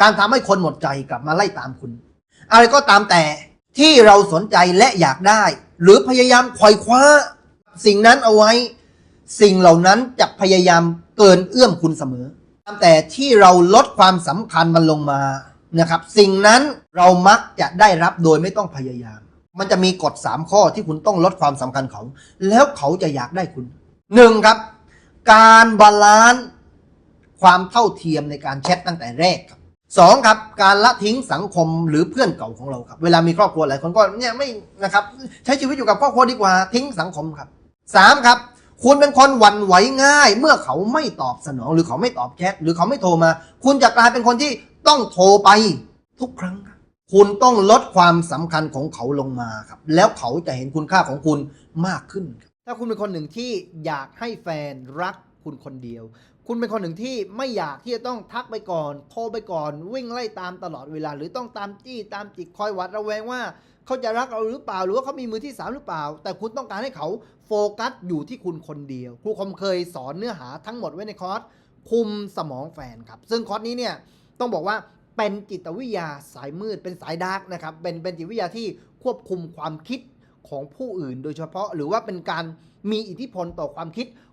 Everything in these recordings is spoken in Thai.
การทำให้คนหมดใจกลับมาไล่ตามคุณ อะไรก็ตามแต่ที่เราสนใจและอยากได้ หรือพยายามไขว่คว้า สิ่งนั้นเอาไว้ สิ่งเหล่านั้นจะพยายามเกินเอื้อมคุณเสมอแต่ที่เราลดความสำคัญมันลงมานะครับ สิ่งนั้นเรามักจะได้รับโดยไม่ต้องพยายาม มันจะมีกฎ 3 ข้อที่คุณต้องลดความสำคัญเขา แล้วเขาจะอยากได้คุณหนึ่งครับ การบาลานซ์ความเท่าเทียมในการแชทตั้งแต่แรกครับ สองครับการละทิ้งสังคมหรือเพื่อนเก่าของเราครับ เวลามีครอบครัวหลายคนก็เนี่ยไม่นะครับ ใช้ชีวิตอยู่กับครอบครัวดีกว่าทิ้งสังคมครับสามครับคุณเป็นคนหวั่นไหวง่าย เมื่อเขาไม่ตอบสนอง หรือเขาไม่ตอบแชทหรือเขาไม่โทรมา คุณจะกลายเป็นคนที่ต้องโทรไปทุกครั้งครับคุณต้องลดความสำคัญของเขาลงมาครับ แล้วเขาจะเห็นคุณค่าของคุณมากขึ้น ถ้าคุณเป็นคนหนึ่งที่อยากให้แฟนรัก คุณคนเดียว คุณเป็นคนหนึ่งที่ไม่อยากที่จะต้องทักไปก่อน โทรไปก่อน วิ่งไล่ตามตลอดเวลา หรือต้องตามจี้ตามจิกคอยหวัดระแวงว่า เขาจะรักเราหรือเปล่า หรือว่าเขามีมือที่สามหรือเปล่า แต่คุณต้องการให้เขาโฟกัสอยู่ที่คุณคนเดียว ครูคมเคยสอนเนื้อหาทั้งหมดไว้ในคอร์สคุมสมองแฟนครับ ซึ่งคอร์สนี้เนี่ยต้องบอกว่าเป็นจิตวิทยาสายมืดเป็นสายดาร์กนะครับเป็นเป็นจิตวิทยาที่ควบคุมความคิดของผู้อื่นโดยเฉพาะหรือว่าเป็นการมีอิทธิพลต่อความคิด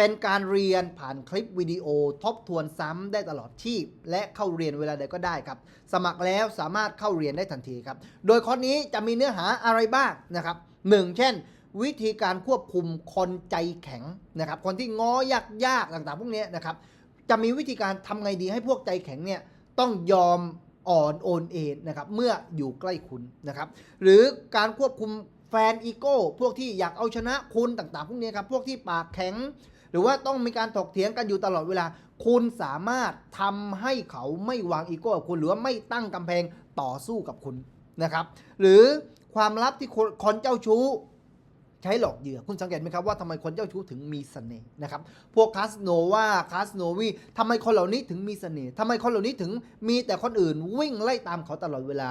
เป็นการเรียนผ่านคลิปวิดีโอทบทวนซ้ำได้ตลอดชีพ และเข้าเรียนเวลาใดก็ได้ครับ สมัครแล้วสามารถเข้าเรียนได้ทันทีครับ โดยคอร์สนี้จะมีเนื้อหาอะไรบ้างนะครับหนึ่งเช่น วิธีการควบคุมคนใจแข็งนะครับคนที่ง้อยากๆต่างๆ พวกนี้นะครับจะมีวิธีการทำไงดีให้พวกใจแข็งเนี่ยต้องยอมอ่อนโอนเอ็นนะครับเมื่ออยู่ใกล้คุณนะครับหรือการควบคุม แฟนอีโก้พวกที่อยากเอาชนะคุณต่างๆ พวกนี้ครับ พวกที่ปากแข็ง หรือว่าต้องมีการถกเถียงกันอยู่ตลอดเวลา คุณสามารถทำให้เขาไม่วางอีโก้กับคุณหรือว่าไม่ตั้งกำแพงต่อสู้กับคุณนะครับ หรือความลับที่คนคนเจ้าชู้ใช้หลอกเหยื่อคุณสังเกตไหมครับว่าทำไมคนเจ้าชู้ถึงมีเสน่ห์นะครับ พวกคาสโนวาคาสโนวีทำไมคนเหล่านี้ถึงมีเสน่ห์ทำไมคนเหล่านี้ถึงมีแต่คนอื่นวิ่งไล่ตามเขาตลอดเวลา